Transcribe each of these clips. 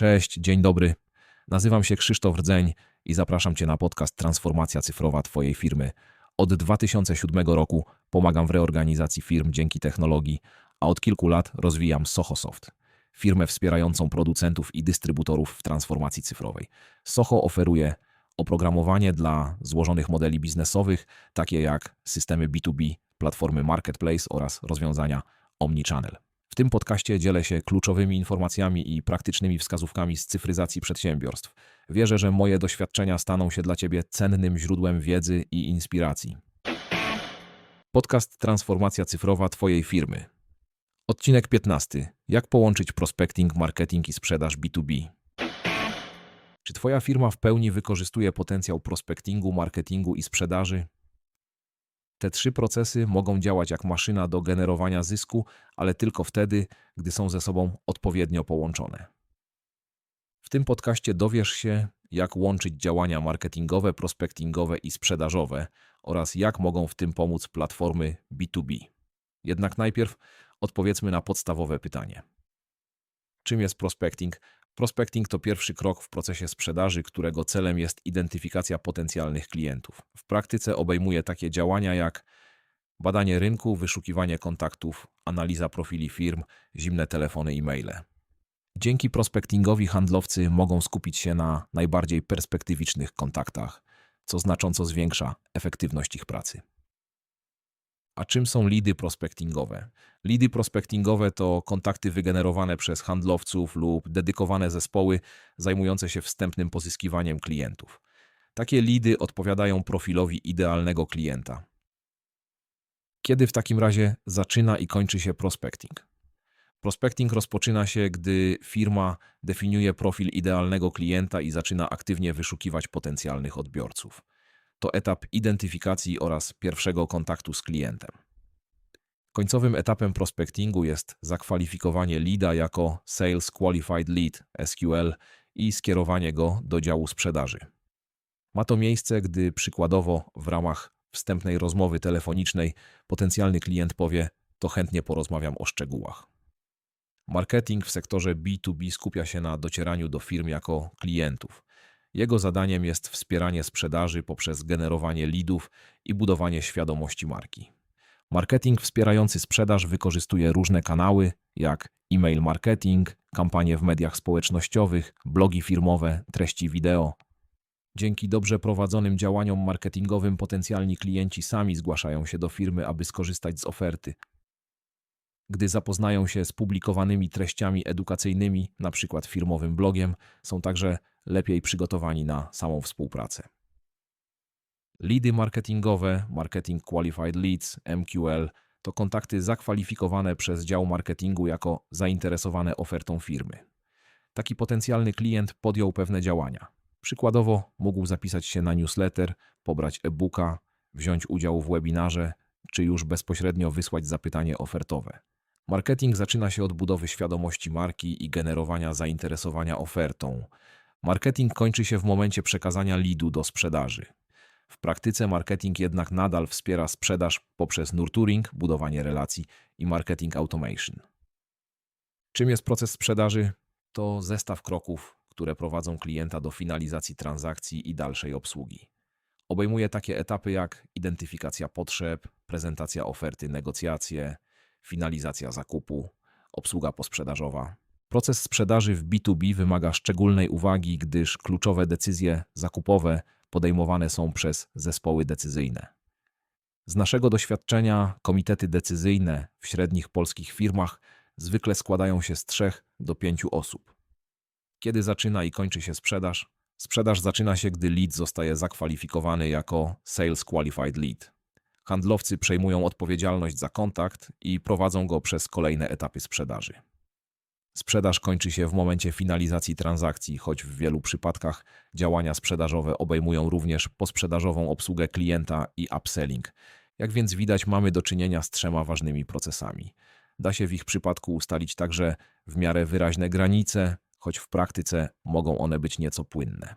Cześć, dzień dobry. Nazywam się Krzysztof Rdzeń i zapraszam Cię na podcast Transformacja cyfrowa Twojej firmy. Od 2007 roku pomagam w reorganizacji firm dzięki technologii, a od kilku lat rozwijam SohoSoft, firmę wspierającą producentów i dystrybutorów w transformacji cyfrowej. Soho oferuje oprogramowanie dla złożonych modeli biznesowych, takie jak systemy B2B, platformy Marketplace oraz rozwiązania Omnichannel. Tym podcaście dzielę się kluczowymi informacjami i praktycznymi wskazówkami z cyfryzacji przedsiębiorstw. Wierzę, że moje doświadczenia staną się dla Ciebie cennym źródłem wiedzy i inspiracji. Podcast Transformacja cyfrowa Twojej firmy. Odcinek 15. Jak połączyć prospecting, marketing i sprzedaż B2B? Czy Twoja firma w pełni wykorzystuje potencjał prospectingu, marketingu i sprzedaży? Te trzy procesy mogą działać jak maszyna do generowania zysku, ale tylko wtedy, gdy są ze sobą odpowiednio połączone. W tym podcaście dowiesz się, jak łączyć działania marketingowe, prospectingowe i sprzedażowe oraz jak mogą w tym pomóc platformy B2B. Jednak najpierw odpowiedzmy na podstawowe pytanie. Czym jest prospecting? Prospecting to pierwszy krok w procesie sprzedaży, którego celem jest identyfikacja potencjalnych klientów. W praktyce obejmuje takie działania jak badanie rynku, wyszukiwanie kontaktów, analiza profili firm, zimne telefony i maile. Dzięki prospectingowi handlowcy mogą skupić się na najbardziej perspektywicznych kontaktach, co znacząco zwiększa efektywność ich pracy. A czym są lidy prospectingowe? Lidy prospectingowe to kontakty wygenerowane przez handlowców lub dedykowane zespoły zajmujące się wstępnym pozyskiwaniem klientów. Takie lidy odpowiadają profilowi idealnego klienta. Kiedy w takim razie zaczyna i kończy się prospecting? Prospecting rozpoczyna się, gdy firma definiuje profil idealnego klienta i zaczyna aktywnie wyszukiwać potencjalnych odbiorców to etap identyfikacji oraz pierwszego kontaktu z klientem. Końcowym etapem prospectingu jest zakwalifikowanie leada jako Sales Qualified Lead SQL i skierowanie go do działu sprzedaży. Ma to miejsce, gdy przykładowo w ramach wstępnej rozmowy telefonicznej potencjalny klient powie: To chętnie porozmawiam o szczegółach. Marketing w sektorze B2B skupia się na docieraniu do firm jako klientów. Jego zadaniem jest wspieranie sprzedaży poprzez generowanie leadów i budowanie świadomości marki. Marketing wspierający sprzedaż wykorzystuje różne kanały, jak e-mail marketing, kampanie w mediach społecznościowych, blogi firmowe, treści wideo. Dzięki dobrze prowadzonym działaniom marketingowym potencjalni klienci sami zgłaszają się do firmy, aby skorzystać z oferty. Gdy zapoznają się z publikowanymi treściami edukacyjnymi, np. firmowym blogiem, są także lepiej przygotowani na samą współpracę. Lidy marketingowe, Marketing Qualified Leads, MQL, to kontakty zakwalifikowane przez dział marketingu jako zainteresowane ofertą firmy. Taki potencjalny klient podjął pewne działania. Przykładowo mógł zapisać się na newsletter, pobrać e-booka, wziąć udział w webinarze, czy już bezpośrednio wysłać zapytanie ofertowe. Marketing zaczyna się od budowy świadomości marki i generowania zainteresowania ofertą. Marketing kończy się w momencie przekazania lidu do sprzedaży. W praktyce marketing jednak nadal wspiera sprzedaż poprzez nurturing, budowanie relacji i marketing automation. Czym jest proces sprzedaży? To zestaw kroków, które prowadzą klienta do finalizacji transakcji i dalszej obsługi. Obejmuje takie etapy jak identyfikacja potrzeb, prezentacja oferty, negocjacje, finalizacja zakupu, obsługa posprzedażowa. Proces sprzedaży w B2B wymaga szczególnej uwagi, gdyż kluczowe decyzje zakupowe podejmowane są przez zespoły decyzyjne. Z naszego doświadczenia komitety decyzyjne w średnich polskich firmach zwykle składają się z trzech do pięciu osób. Kiedy zaczyna i kończy się sprzedaż? Sprzedaż zaczyna się, gdy lead zostaje zakwalifikowany jako Sales Qualified Lead. Handlowcy przejmują odpowiedzialność za kontakt i prowadzą go przez kolejne etapy sprzedaży. Sprzedaż kończy się w momencie finalizacji transakcji, choć w wielu przypadkach działania sprzedażowe obejmują również posprzedażową obsługę klienta i upselling. Jak więc widać, mamy do czynienia z trzema ważnymi procesami. Da się w ich przypadku ustalić także w miarę wyraźne granice, choć w praktyce mogą one być nieco płynne.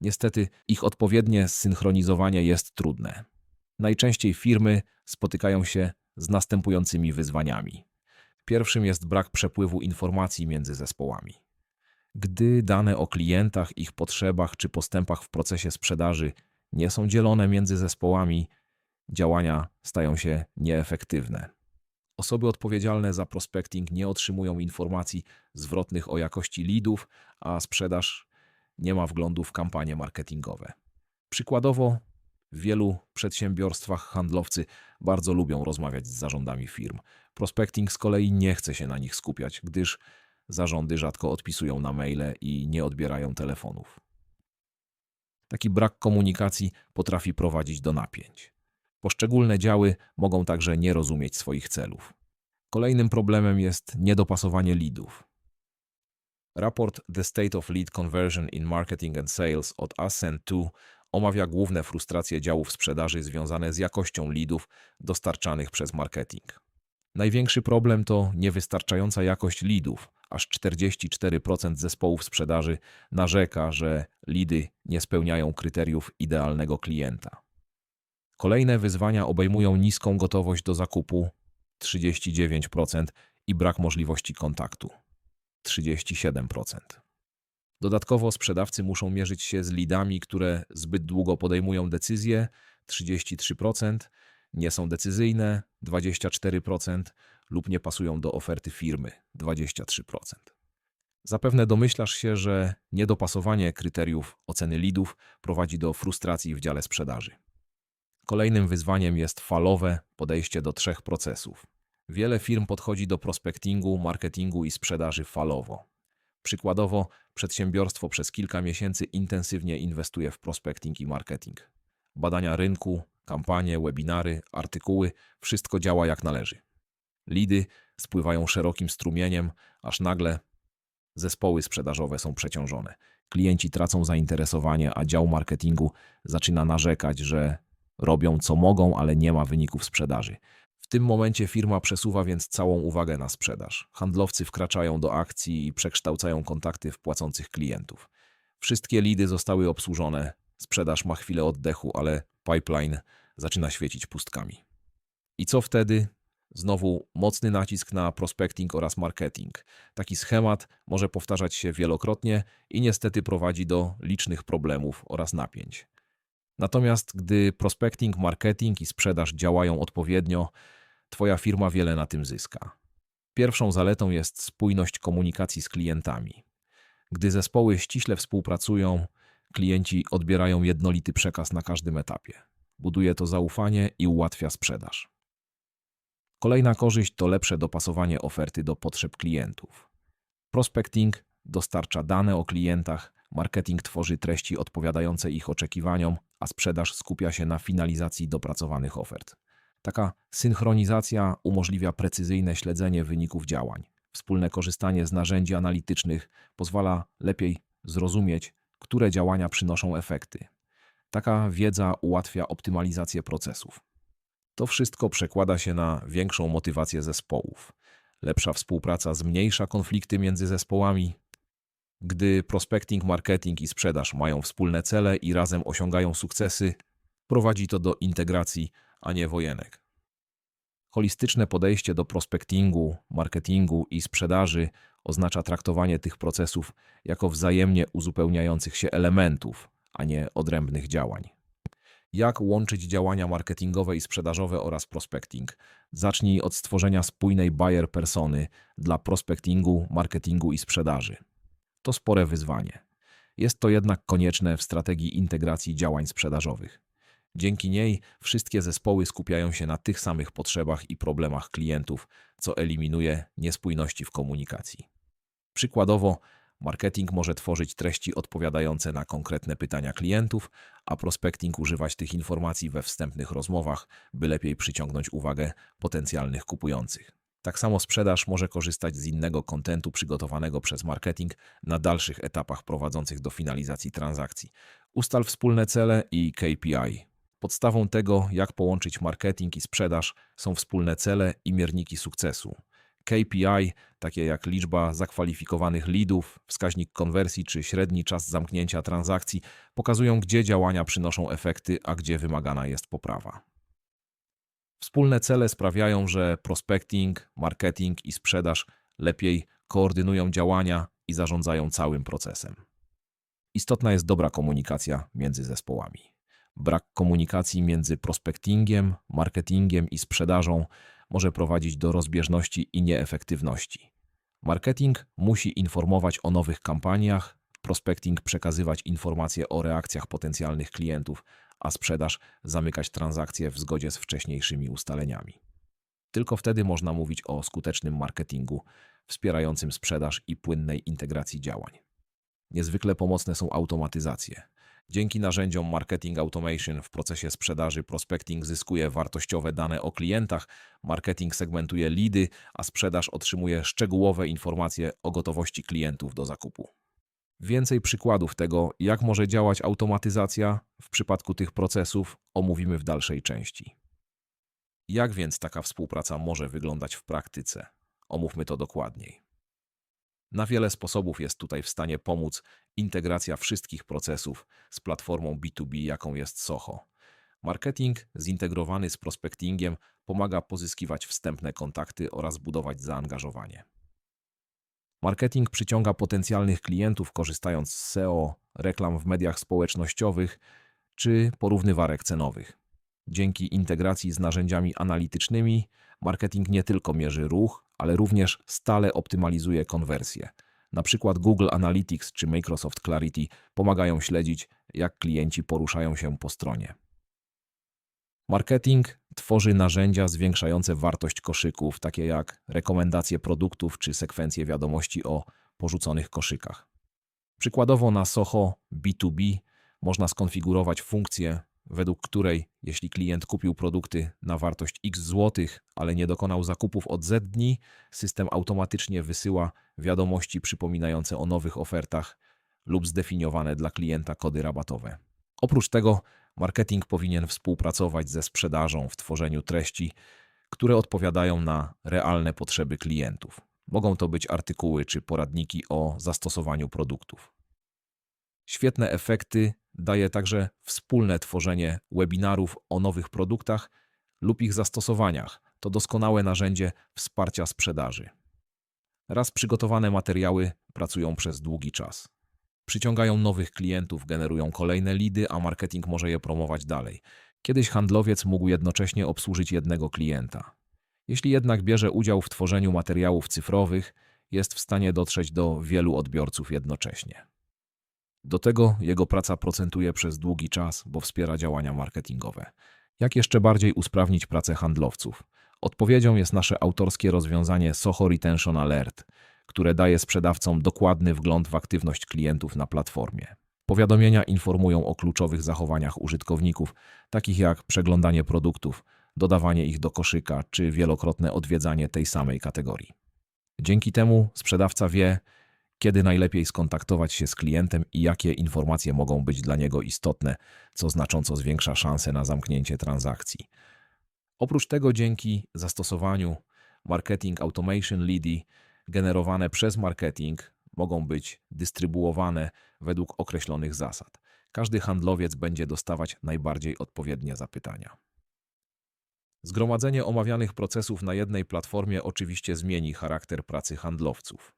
Niestety, ich odpowiednie zsynchronizowanie jest trudne. Najczęściej firmy spotykają się z następującymi wyzwaniami. Pierwszym jest brak przepływu informacji między zespołami. Gdy dane o klientach, ich potrzebach czy postępach w procesie sprzedaży nie są dzielone między zespołami, działania stają się nieefektywne. Osoby odpowiedzialne za prospecting nie otrzymują informacji zwrotnych o jakości leadów, a sprzedaż nie ma wglądu w kampanie marketingowe. Przykładowo, w wielu przedsiębiorstwach handlowcy bardzo lubią rozmawiać z zarządami firm. Prospecting z kolei nie chce się na nich skupiać, gdyż zarządy rzadko odpisują na maile i nie odbierają telefonów. Taki brak komunikacji potrafi prowadzić do napięć. Poszczególne działy mogą także nie rozumieć swoich celów. Kolejnym problemem jest niedopasowanie leadów. Raport The State of Lead Conversion in Marketing and Sales od Ascent2 omawia główne frustracje działów sprzedaży związane z jakością leadów dostarczanych przez marketing. Największy problem to niewystarczająca jakość leadów. Aż 44% zespołów sprzedaży narzeka, że lidy nie spełniają kryteriów idealnego klienta. Kolejne wyzwania obejmują niską gotowość do zakupu 39% i brak możliwości kontaktu 37%. Dodatkowo sprzedawcy muszą mierzyć się z lidami, które zbyt długo podejmują decyzje 33%, nie są decyzyjne 24% lub nie pasują do oferty firmy 23%. Zapewne domyślasz się, że niedopasowanie kryteriów oceny lidów prowadzi do frustracji w dziale sprzedaży. Kolejnym wyzwaniem jest falowe podejście do trzech procesów. Wiele firm podchodzi do prospectingu, marketingu i sprzedaży falowo. Przykładowo, przedsiębiorstwo przez kilka miesięcy intensywnie inwestuje w prospecting i marketing. Badania rynku, kampanie, webinary, artykuły wszystko działa jak należy. Lidy spływają szerokim strumieniem, aż nagle zespoły sprzedażowe są przeciążone. Klienci tracą zainteresowanie, a dział marketingu zaczyna narzekać, że robią co mogą, ale nie ma wyników sprzedaży. W tym momencie firma przesuwa więc całą uwagę na sprzedaż. Handlowcy wkraczają do akcji i przekształcają kontakty w płacących klientów. Wszystkie lidy zostały obsłużone, sprzedaż ma chwilę oddechu, ale pipeline zaczyna świecić pustkami. I co wtedy? Znowu mocny nacisk na prospecting oraz marketing. Taki schemat może powtarzać się wielokrotnie i niestety prowadzi do licznych problemów oraz napięć. Natomiast gdy prospecting, marketing i sprzedaż działają odpowiednio, Twoja firma wiele na tym zyska. Pierwszą zaletą jest spójność komunikacji z klientami. Gdy zespoły ściśle współpracują, klienci odbierają jednolity przekaz na każdym etapie. Buduje to zaufanie i ułatwia sprzedaż. Kolejna korzyść to lepsze dopasowanie oferty do potrzeb klientów. Prospecting dostarcza dane o klientach, marketing tworzy treści odpowiadające ich oczekiwaniom, a sprzedaż skupia się na finalizacji dopracowanych ofert. Taka synchronizacja umożliwia precyzyjne śledzenie wyników działań. Wspólne korzystanie z narzędzi analitycznych pozwala lepiej zrozumieć, które działania przynoszą efekty. Taka wiedza ułatwia optymalizację procesów. To wszystko przekłada się na większą motywację zespołów. Lepsza współpraca zmniejsza konflikty między zespołami. Gdy prospecting, marketing i sprzedaż mają wspólne cele i razem osiągają sukcesy, prowadzi to do integracji, a nie wojenek. Holistyczne podejście do prospectingu, marketingu i sprzedaży oznacza traktowanie tych procesów jako wzajemnie uzupełniających się elementów, a nie odrębnych działań. Jak łączyć działania marketingowe i sprzedażowe oraz prospecting? Zacznij od stworzenia spójnej buyer persony dla prospectingu, marketingu i sprzedaży. To spore wyzwanie. Jest to jednak konieczne w strategii integracji działań sprzedażowych. Dzięki niej wszystkie zespoły skupiają się na tych samych potrzebach i problemach klientów, co eliminuje niespójności w komunikacji. Przykładowo, marketing może tworzyć treści odpowiadające na konkretne pytania klientów, a prospecting używać tych informacji we wstępnych rozmowach, by lepiej przyciągnąć uwagę potencjalnych kupujących. Tak samo sprzedaż może korzystać z innego kontentu przygotowanego przez marketing na dalszych etapach prowadzących do finalizacji transakcji. Ustal wspólne cele i KPI. Podstawą tego, jak połączyć marketing i sprzedaż, są wspólne cele i mierniki sukcesu. KPI, takie jak liczba zakwalifikowanych leadów, wskaźnik konwersji czy średni czas zamknięcia transakcji, pokazują, gdzie działania przynoszą efekty, a gdzie wymagana jest poprawa. Wspólne cele sprawiają, że prospecting, marketing i sprzedaż lepiej koordynują działania i zarządzają całym procesem. Istotna jest dobra komunikacja między zespołami. Brak komunikacji między prospectingiem, marketingiem i sprzedażą może prowadzić do rozbieżności i nieefektywności. Marketing musi informować o nowych kampaniach, prospecting przekazywać informacje o reakcjach potencjalnych klientów, a sprzedaż zamykać transakcje w zgodzie z wcześniejszymi ustaleniami. Tylko wtedy można mówić o skutecznym marketingu wspierającym sprzedaż i płynnej integracji działań. Niezwykle pomocne są automatyzacje. Dzięki narzędziom Marketing Automation w procesie sprzedaży prospecting zyskuje wartościowe dane o klientach, marketing segmentuje lidy, a sprzedaż otrzymuje szczegółowe informacje o gotowości klientów do zakupu. Więcej przykładów tego, jak może działać automatyzacja w przypadku tych procesów, omówimy w dalszej części. Jak więc taka współpraca może wyglądać w praktyce? Omówmy to dokładniej. Na wiele sposobów jest tutaj w stanie pomóc integracja wszystkich procesów z platformą B2B, jaką jest Soho. Marketing zintegrowany z prospectingiem pomaga pozyskiwać wstępne kontakty oraz budować zaangażowanie. Marketing przyciąga potencjalnych klientów korzystając z SEO, reklam w mediach społecznościowych czy porównywarek cenowych. Dzięki integracji z narzędziami analitycznymi, marketing nie tylko mierzy ruch, ale również stale optymalizuje konwersję. Na przykład Google Analytics czy Microsoft Clarity pomagają śledzić, jak klienci poruszają się po stronie. Marketing tworzy narzędzia zwiększające wartość koszyków, takie jak rekomendacje produktów czy sekwencje wiadomości o porzuconych koszykach. Przykładowo na Soho B2B można skonfigurować funkcję, według której jeśli klient kupił produkty na wartość x złotych, ale nie dokonał zakupów od Z dni, system automatycznie wysyła wiadomości przypominające o nowych ofertach lub zdefiniowane dla klienta kody rabatowe. Oprócz tego marketing powinien współpracować ze sprzedażą w tworzeniu treści, które odpowiadają na realne potrzeby klientów. Mogą to być artykuły czy poradniki o zastosowaniu produktów. Świetne efekty daje także wspólne tworzenie webinarów o nowych produktach lub ich zastosowaniach. To doskonałe narzędzie wsparcia sprzedaży. Raz przygotowane materiały pracują przez długi czas. Przyciągają nowych klientów, generują kolejne lidy, a marketing może je promować dalej. Kiedyś handlowiec mógł jednocześnie obsłużyć jednego klienta. Jeśli jednak bierze udział w tworzeniu materiałów cyfrowych, jest w stanie dotrzeć do wielu odbiorców jednocześnie. Do tego jego praca procentuje przez długi czas, bo wspiera działania marketingowe. Jak jeszcze bardziej usprawnić pracę handlowców? Odpowiedzią jest nasze autorskie rozwiązanie Soho Retention Alert, które daje sprzedawcom dokładny wgląd w aktywność klientów na platformie. Powiadomienia informują o kluczowych zachowaniach użytkowników, takich jak przeglądanie produktów, dodawanie ich do koszyka czy wielokrotne odwiedzanie tej samej kategorii. Dzięki temu sprzedawca wie, kiedy najlepiej skontaktować się z klientem i jakie informacje mogą być dla niego istotne, co znacząco zwiększa szanse na zamknięcie transakcji. Oprócz tego dzięki zastosowaniu Marketing Automation Leady generowane przez marketing mogą być dystrybuowane według określonych zasad. Każdy handlowiec będzie dostawać najbardziej odpowiednie zapytania. Zgromadzenie omawianych procesów na jednej platformie oczywiście zmieni charakter pracy handlowców.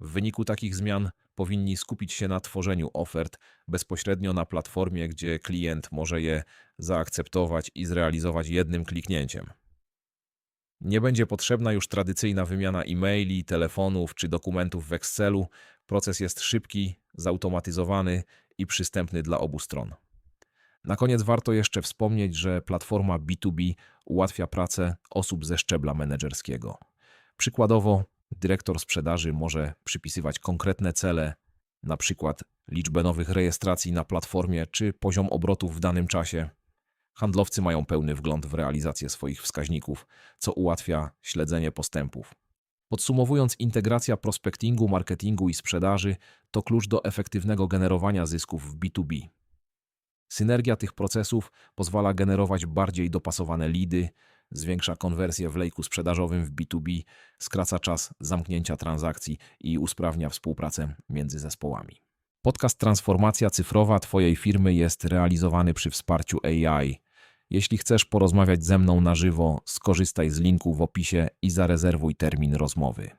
W wyniku takich zmian powinni skupić się na tworzeniu ofert bezpośrednio na platformie, gdzie klient może je zaakceptować i zrealizować jednym kliknięciem. Nie będzie potrzebna już tradycyjna wymiana e-maili, telefonów czy dokumentów w Excelu. Proces jest szybki, zautomatyzowany i przystępny dla obu stron. Na koniec warto jeszcze wspomnieć, że platforma B2B ułatwia pracę osób ze szczebla menedżerskiego. Przykładowo, dyrektor sprzedaży może przypisywać konkretne cele, np. liczbę nowych rejestracji na platformie czy poziom obrotów w danym czasie. Handlowcy mają pełny wgląd w realizację swoich wskaźników, co ułatwia śledzenie postępów. Podsumowując, integracja prospectingu, marketingu i sprzedaży to klucz do efektywnego generowania zysków w B2B. Synergia tych procesów pozwala generować bardziej dopasowane lidy, zwiększa konwersję w lejku sprzedażowym w B2B, skraca czas zamknięcia transakcji i usprawnia współpracę między zespołami. Podcast Transformacja Cyfrowa Twojej firmy jest realizowany przy wsparciu AI. Jeśli chcesz porozmawiać ze mną na żywo, skorzystaj z linku w opisie i zarezerwuj termin rozmowy.